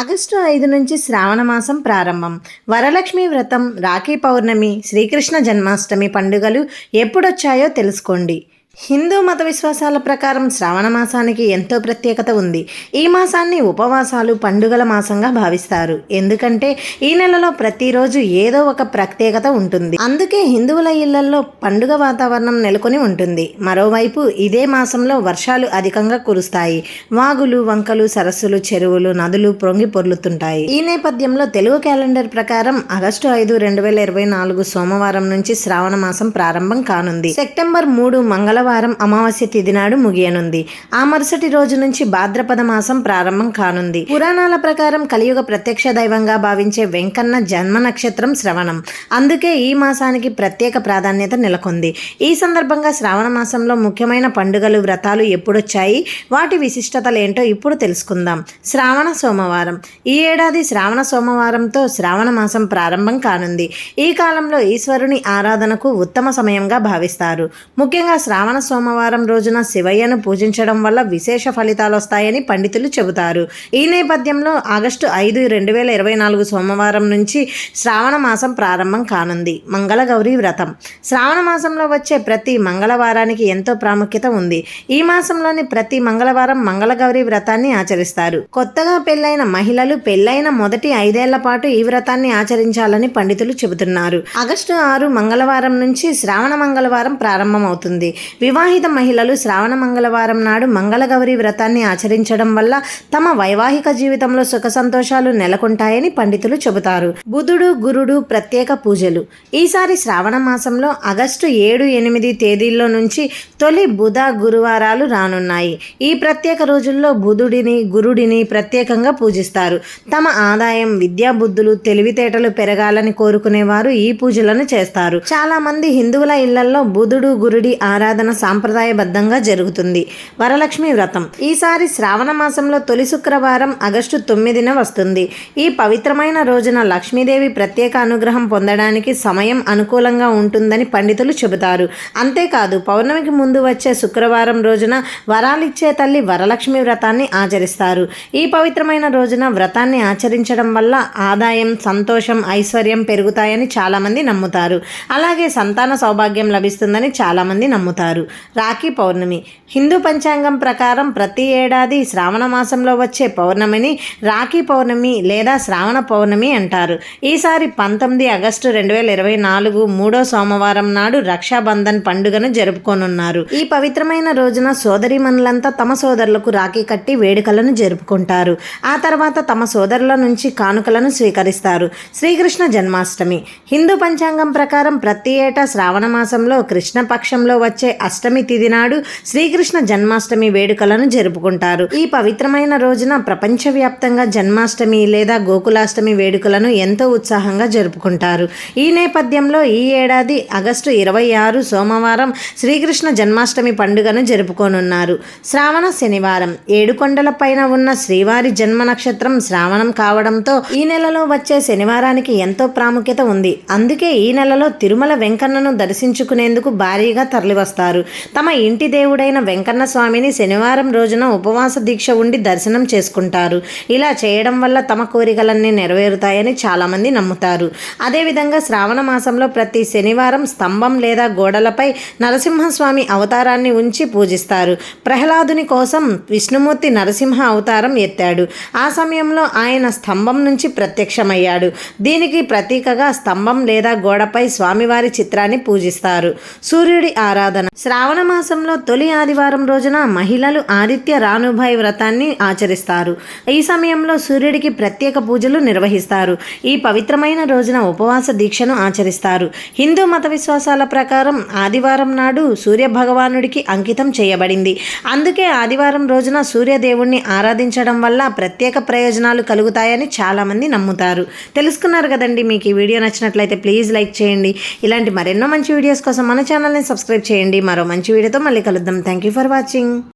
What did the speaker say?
August ఐదు నుంచి శ్రావణ మాసం ప్రారంభం. వరలక్ష్మి వ్రతం రాఖీ పౌర్ణమి శ్రీకృష్ణ జన్మాష్టమి పండుగలు ఎప్పుడొచ్చాయో తెలుసుకోండి. హిందూ మత విశ్వాసాల ప్రకారం శ్రావణ మాసానికి ఎంతో ప్రత్యేకత ఉంది. ఈ మాసాన్ని ఉపవాసాలు పండుగల మాసంగా భావిస్తారు. ఎందుకంటే ఈ నెలలో ప్రతిరోజు ఏదో ఒక ప్రత్యేకత ఉంటుంది. అందుకే హిందువుల ఇళ్ళలో పండుగ వాతావరణం నెలకొని ఉంటుంది. మరోవైపు ఇదే మాసంలో వర్షాలు అధికంగా కురుస్తాయి. వాగులు వంకలు సరస్సులు చెరువులు నదులు పొంగి పొర్లుతుంటాయి. ఈ నేపథ్యంలో తెలుగు క్యాలెండర్ ప్రకారం ఆగస్టు ఐదు రెండు వేల ఇరవై నాలుగు సోమవారం నుంచి శ్రావణ మాసం ప్రారంభం కానుంది. సెప్టెంబర్ మూడు మంగళవారం అమావాస్య తిథి నాడు ముగియనుంది. ఆ మరుసటి రోజు నుంచి భాద్రపద మాసం ప్రారంభం కానుంది. పురాణాల ప్రకారం కలియుగ ప్రత్యక్ష దైవంగా భావించే వెంకన్న జన్మ నక్షత్రం శ్రవణం. అందుకే ఈ మాసానికి ప్రత్యేక ప్రాధాన్యత నెలకొంది. ఈ సందర్భంగా శ్రావణ మాసంలో ముఖ్యమైన పండుగలు వ్రతాలు ఎప్పుడొచ్చాయి? వాటి విశిష్టతలు ఏంటో ఇప్పుడు తెలుసుకుందాం. శ్రావణ సోమవారం. ఈ ఏడాది శ్రావణ సోమవారంతో శ్రావణ మాసం ప్రారంభం కానుంది. ఈ కాలంలో ఈశ్వరుని ఆరాధనకు ఉత్తమ సమయంగా భావిస్తారు. ముఖ్యంగా శ్రావణ సోమవారం రోజున శివయ్యను పూజించడం వల్ల విశేష ఫలితాలు వస్తాయని పండితులు చెబుతారు. ఈ నేపథ్యంలో ఆగస్టు ఐదు రెండు వేల ఇరవై నాలుగు సోమవారం నుంచి శ్రావణ మాసం ప్రారంభం కానుంది. మంగళగౌరి వ్రతం. శ్రావణ మాసంలో వచ్చే ప్రతి మంగళవారానికి ఎంతో ప్రాముఖ్యత ఉంది. ఈ మాసంలోని ప్రతి మంగళవారం మంగళగౌరి వ్రతాన్ని ఆచరిస్తారు. కొత్తగా పెళ్ళైన మహిళలు పెళ్ళైన మొదటి ఐదేళ్ళ పాటు ఈ వ్రతాన్ని ఆచరించాలని పండితులు చెబుతున్నారు. ఆగస్టు ఆరు మంగళవారం నుంచి శ్రావణ మంగళవారం ప్రారంభమవుతుంది. వివాహిత మహిళలు శ్రావణ మంగళవారం నాడు మంగళగౌరి వ్రతాన్ని ఆచరించడం వల్ల తమ వైవాహిక జీవితంలో సుఖ సంతోషాలు నెలకొంటాయని పండితులు చెబుతారు. బుధుడు గురుడు ప్రత్యేక పూజలు. ఈసారి శ్రావణ మాసంలో ఆగస్టు ఏడు ఎనిమిది తేదీల్లో నుంచి తొలి బుధ గురువారాలు రానున్నాయి. ఈ ప్రత్యేక రోజుల్లో బుధుడిని గురుడిని ప్రత్యేకంగా పూజిస్తారు. తమ ఆదాయం విద్యా బుద్ధులు తెలివితేటలు పెరగాలని కోరుకునేవారు ఈ పూజలను చేస్తారు. చాలా మంది హిందువుల ఇళ్ళలో బుధుడు గురుడి ఆరాధన సాంప్రదాయబద్ధంగా జరుగుతుంది. వరలక్ష్మి వ్రతం. ఈసారి శ్రావణ మాసంలో తొలి శుక్రవారం ఆగస్టు తొమ్మిదిన వస్తుంది. ఈ పవిత్రమైన రోజున లక్ష్మీదేవి ప్రత్యేక అనుగ్రహం పొందడానికి సమయం అనుకూలంగా ఉంటుందని పండితులు చెబుతారు. అంతేకాదు పౌర్ణమికి ముందు వచ్చే శుక్రవారం రోజున వరాలిచ్చే తల్లి వరలక్ష్మి వ్రతాన్ని ఆచరిస్తారు. ఈ పవిత్రమైన రోజున వ్రతాన్ని ఆచరించడం వల్ల ఆదాయం సంతోషం ఐశ్వర్యం పెరుగుతాయని చాలామంది నమ్ముతారు. అలాగే సంతాన సౌభాగ్యం లభిస్తుందని చాలామంది నమ్ముతారు. రాఖీ పౌర్ణమి. హిందూ పంచాంగం ప్రకారం ప్రతి ఏడాది శ్రావణ మాసంలో వచ్చే పౌర్ణమిని రాఖీ పౌర్ణమి లేదా శ్రావణ పౌర్ణమి అంటారు. ఈసారి పంతొమ్మిది ఆగస్టు రెండు వేల ఇరవై నాలుగు మూడో సోమవారం నాడు రక్షాబంధన్ పండుగను జరుపుకోనున్నారు. ఈ పవిత్రమైన రోజున సోదరిమణులంతా తమ సోదరులకు రాఖీ కట్టి వేడుకలను జరుపుకుంటారు. ఆ తర్వాత తమ సోదరుల నుంచి కానుకలను స్వీకరిస్తారు. శ్రీకృష్ణ జన్మాష్టమి. హిందూ పంచాంగం ప్రకారం ప్రతి ఏటా శ్రావణ మాసంలో కృష్ణపక్షంలో వచ్చే అష్టమి తిథి నాడు శ్రీకృష్ణ జన్మాష్టమి వేడుకలను జరుపుకుంటారు. ఈ పవిత్రమైన రోజున ప్రపంచవ్యాప్తంగా జన్మాష్టమి లేదా గోకులాష్టమి వేడుకలను ఎంతో ఉత్సాహంగా జరుపుకుంటారు. ఈ నేపథ్యంలో ఈ ఏడాది ఆగస్టు ఇరవై ఆరు సోమవారం శ్రీకృష్ణ జన్మాష్టమి పండుగను జరుపుకోనున్నారు. శ్రావణ శనివారం ఏడుకొండల పైన ఉన్న శ్రీవారి జన్మ నక్షత్రం శ్రావణం కావడంతో ఈ నెలలో వచ్చే శనివారానికి ఎంతో ప్రాముఖ్యత ఉంది. అందుకే ఈ నెలలో తిరుమల వెంకన్నను దర్శించుకునేందుకు భారీగా తరలివస్తారు. తమ ఇంటి దేవుడైన వెంకన్న స్వామిని శనివారం రోజున ఉపవాస దీక్ష ఉండి దర్శనం చేసుకుంటారు. ఇలా చేయడం వల్ల తమ కోరికలన్నీ నెరవేరుతాయని చాలామంది నమ్ముతారు. అదేవిధంగా శ్రావణ మాసంలో ప్రతి శనివారం స్తంభం లేదా గోడలపై నరసింహస్వామి అవతారాన్ని ఉంచి పూజిస్తారు. ప్రహ్లాదుని కోసం విష్ణుమూర్తి నరసింహ అవతారం ఎత్తాడు. ఆ సమయంలో ఆయన స్తంభం నుంచి ప్రత్యక్షమయ్యాడు. దీనికి ప్రతీకగా స్తంభం లేదా గోడపై స్వామివారి చిత్రాన్ని పూజిస్తారు. సూర్యుడి ఆరాధన శ్రావణ మాసంలో తొలి ఆదివారం రోజున మహిళలు ఆదిత్య రానుభాయ్ వ్రతాన్ని ఆచరిస్తారు. ఈ సమయంలో సూర్యుడికి ప్రత్యేక పూజలు నిర్వహిస్తారు. ఈ పవిత్రమైన రోజున ఉపవాస దీక్షను ఆచరిస్తారు. హిందూ మత విశ్వాసాల ప్రకారం ఆదివారం నాడు సూర్య భగవానుడికి అంకితం చేయబడింది. అందుకే ఆదివారం రోజున సూర్యదేవుణ్ణి ఆరాధించడం వల్ల ప్రత్యేక ప్రయోజనాలు కలుగుతాయని చాలామంది నమ్ముతారు. తెలుసుకున్నారు కదండి మీకు ఈ వీడియో నచ్చినట్లయితే ప్లీజ్ లైక్ చేయండి. ఇలాంటి మరెన్నో మంచి వీడియోస్ కోసం మన ఛానల్ని సబ్స్క్రైబ్ చేయండి. మరో మంచి వీడియోతో మళ్ళీ కలుద్దాం. Thank you for watching